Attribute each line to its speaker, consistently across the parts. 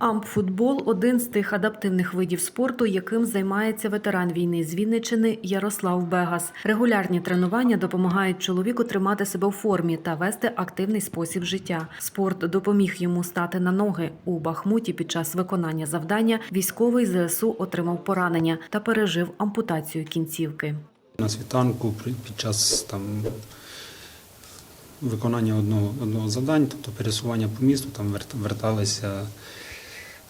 Speaker 1: Ампфутбол один з тих адаптивних видів спорту, яким займається ветеран війни з Вінничини Ярослав Бегас. Регулярні тренування допомагають чоловіку тримати себе в формі та вести активний спосіб життя. Спорт допоміг йому стати на ноги. У Бахмуті під час виконання завдання військовий ЗСУ отримав поранення та пережив ампутацію кінцівки.
Speaker 2: На світанку під час там, виконання одного, одного завдань, тобто пересування по місту, там верт- верталися.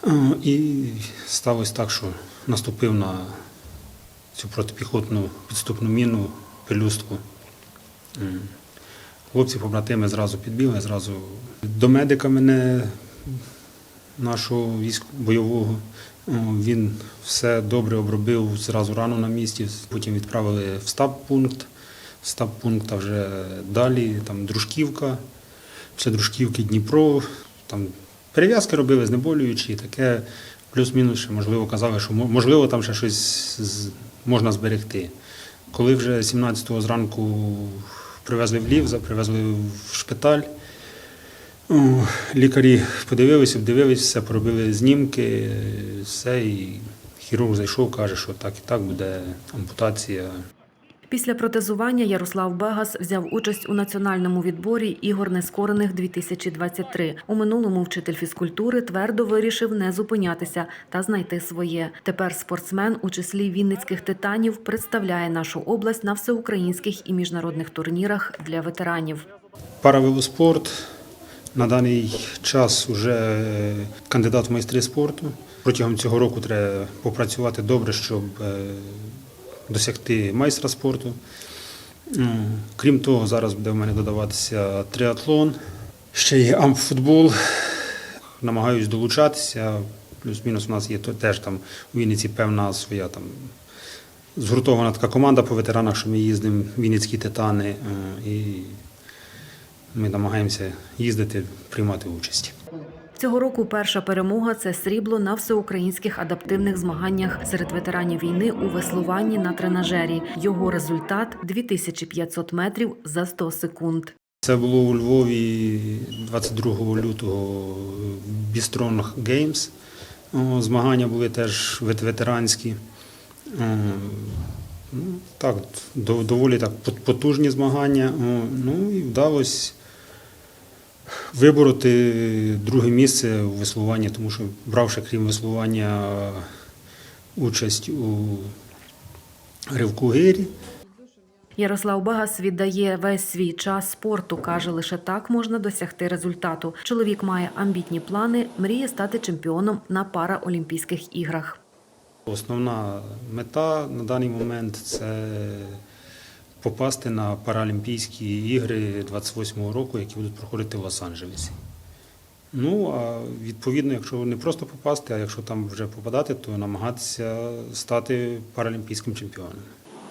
Speaker 2: Е, І сталося так, що наступив на цю протипіхотну підступну міну, пелюстку. Хлопці, побратими зразу підбігли, зразу до медика мене, нашого військ бойового. Він все добре обробив зразу рану на місці. Потім відправили в стаб-пункт. З стаб-пункта вже далі, там Дружківка, після Дружківки Дніпро. Там перев'язки робили, знеболюючі, таке плюс-мінус, ще, можливо, казали, що можливо там ще щось можна зберегти. Коли вже 17-го зранку привезли в Лівза, привезли в шпиталь. Лікарі подивилися, обдивилися, все, поробили знімки, все, і хірург зайшов, каже, що так і так буде ампутація.
Speaker 1: Після протезування Ярослав Бегас взяв участь у національному відборі ігор нескорених 2023. У минулому вчитель фізкультури твердо вирішив не зупинятися та знайти своє. Тепер спортсмен у числі вінницьких титанів представляє нашу область на всеукраїнських і міжнародних турнірах для ветеранів.
Speaker 2: Паравелоспорт на даний час вже кандидат в майстри спорту. Протягом цього року треба попрацювати добре, щоб е, досягти майстра спорту. Крім того, зараз буде в мене додаватися триатлон, ще є ампфутбол. Намагаюсь долучатися. Плюс-мінус у нас є теж там у Вінниці певна своя там згуртована така команда по ветеранах, що ми їздимо Вінницькі титани. е, І ми намагаємося їздити, приймати участь.
Speaker 1: Цього року перша перемога це срібло на всеукраїнських адаптивних змаганнях серед ветеранів війни у веслуванні на тренажері. Його результат 2500 метрів за 100 секунд.
Speaker 2: Це було у Львові 22 лютого Бістронг Геймс. Змагання були теж вет- ветеранські. Ну, Так, доволі так потужні змагання. Ну і вдалося вибороти друге місце у веслуванні, тому що бравши крім веслування участь у ривку гирі.
Speaker 1: Ярослав Багас віддає весь свій час спорту. каже, лише так можна досягти результату. Чоловік має амбітні плани, мріє стати чемпіоном на параолімпійських іграх.
Speaker 2: Основна мета на даний момент це попасти на Паралімпійські ігри 28-го року, які будуть проходити в Лос-Анджелесі. Ну, а відповідно, якщо не просто попасти, а якщо там вже попадати, то намагатися стати паралімпійським чемпіоном.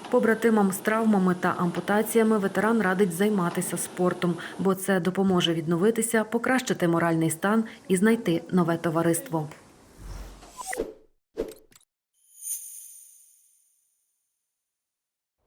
Speaker 1: Побратимам з травмами та ампутаціями ветеран радить займатися спортом, бо це допоможе відновитися, покращити моральний стан і знайти нове товариство.